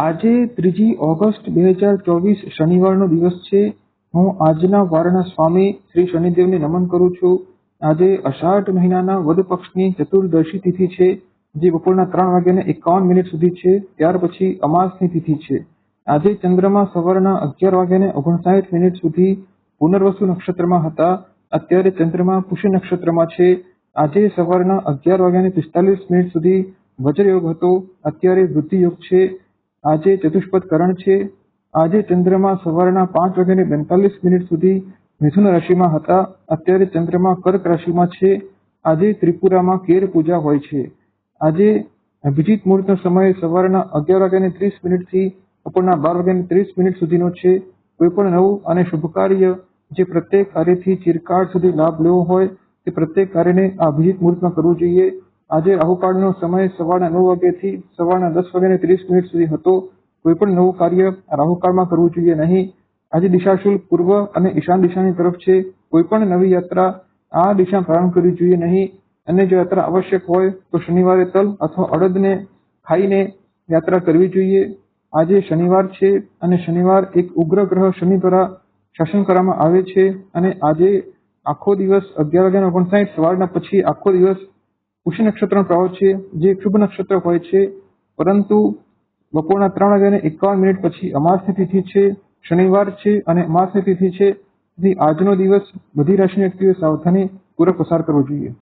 આજે ત્રીજી ઓગસ્ટ બે હજાર ચોવીસ શનિવારનો દિવસ છે. હું આજના વારના સ્વામી શ્રી શનિદેવને નમન કરું છું. આજે અષાઢ મહિનાના વદ પક્ષની ચતુર્દશી તિથિ છે, જે બપોરના ત્રણ વાગ્યાને એકાવન મિનિટ સુધી છે. ત્યાર પછી અમાસની તિથિ છે. આજે ચંદ્રમા સવારના અગિયાર વાગ્યાને ઓગણસાઠ મિનિટ સુધી પુનર્વસુ નક્ષત્રમાં હતા. અત્યારે ચંદ્રમા પુષ્ય નક્ષત્રમાં છે. આજે સવારના અગિયાર વાગ્યાને પિસ્તાલીસ મિનિટ સુધી વજ્રયોગ હતો. અત્યારે વૃદ્ધિયોગ છે. આજે ચતુષ્પદ કરણ છે. આજે ચંદ્રમા સવારના પાંચ વાગ્યાને બેતાલીસ મિનિટ સુધી મિથુન રાશિમાં હતા. અત્યારે ચંદ્રમા કર્ક રાશિમાં છે. આજે ત્રિપુરામાં કેર પૂજા હોય છે. આજે અભિજીત મુહૂર્તનો સમય સવારના અગિયાર વાગ્યાને ત્રીસ મિનિટથી બપોરના બાર વાગ્યાને ત્રીસ મિનિટ સુધીનો છે. કોઈ પણ નવું અને શુભ કાર્ય જે પ્રત્યેક કાર્યથી ચિરકાળ સુધી લાભ લેવો હોય તે પ્રત્યેક કાર્યને આ અભિજીત મુહૂર્તમાં કરવું જોઈએ. આજે રાહુકાળનો સમય સવારના નવ વાગ્યાથી સવારના દસ વાગ્યાને ત્રીસ મિનિટ સુધી હતો. કોઈ પણ નવું કાર્ય રાહુકાળમાં કરવું જોઈએ નહીં. આજે દિશાશુલ પૂર્વ અને ઈશાન દિશાની તરફ છે. કોઈ પણ નવી યાત્રા આ દિશા પ્રારંભ કરવી જોઈએ નહીં. અને જો યાત્રા આવશ્યક હોય તો શનિવારે તલ અથવા અડદને ખાઈને યાત્રા કરવી જોઈએ. આજે શનિવાર છે અને શનિવાર એક ઉગ્ર ગ્રહ શનિ દ્વારા શાસન કરવામાં આવે છે. અને આજે આખો દિવસ અગિયાર વાગ્યાના ઓગણસાઠ સવારના પછી આખો દિવસ પુષ્ય નક્ષત્રનો પ્રભાવ છે, જે શુભ નક્ષત્ર હોય છે, પરંતુ બપોરના ત્રણ વાગ્યાને એકાવન મિનિટ પછી અમાસની તિથિ છે, શનિવાર છે અને અમાસની તિથિ છે. તેથી આજનો દિવસ બધી રાશિના વ્યક્તિઓએ સાવધાની પૂર્વક પસાર કરવો જોઈએ.